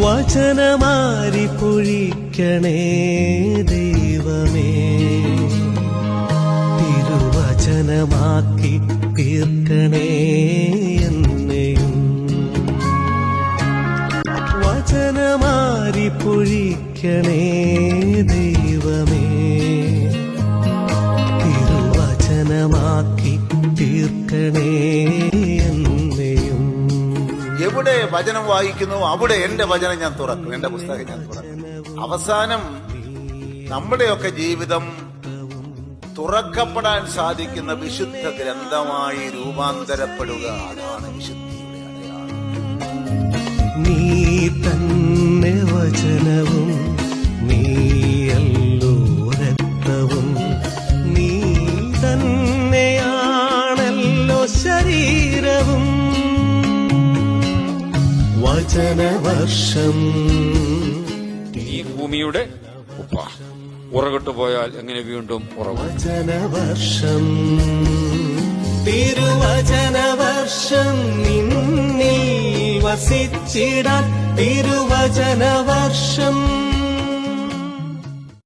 വചനമാരി പൊഴിക്കണേ ദൈവമേ. തിരുവചനമാക്കി തീർക്കണേ എന്നെയും. വചനമാരി പൊഴിക്കണേ ദൈവമേ. തിരുവചനമാക്കി തീർക്കണേ എവിടെ വചനം വായിക്കുന്നു അവിടെ എന്റെ വചനം ഞാൻ തുറക്കും എന്റെ പുസ്തകം ഞാൻ തുറക്കും. അവസാനം നമ്മുടെയൊക്കെ ജീവിതം തുറക്കപ്പെടാൻ സാധിക്കുന്ന വിശുദ്ധ ഗ്രന്ഥമായി രൂപാന്തരപ്പെടുക. അതാണ് വിശുദ്ധിയുടെ അടയാളം. വചനവർഷം ഈ ഭൂമിയുടെ ഉപ്പ. ഉറകിട്ട് പോയാൽ എങ്ങനെ വീണ്ടും ഉറവും? വചനവർഷം തിരുവചനവർഷം നിന്നിൽ വസിച്ചിടാൻ തിരുവചനവർഷം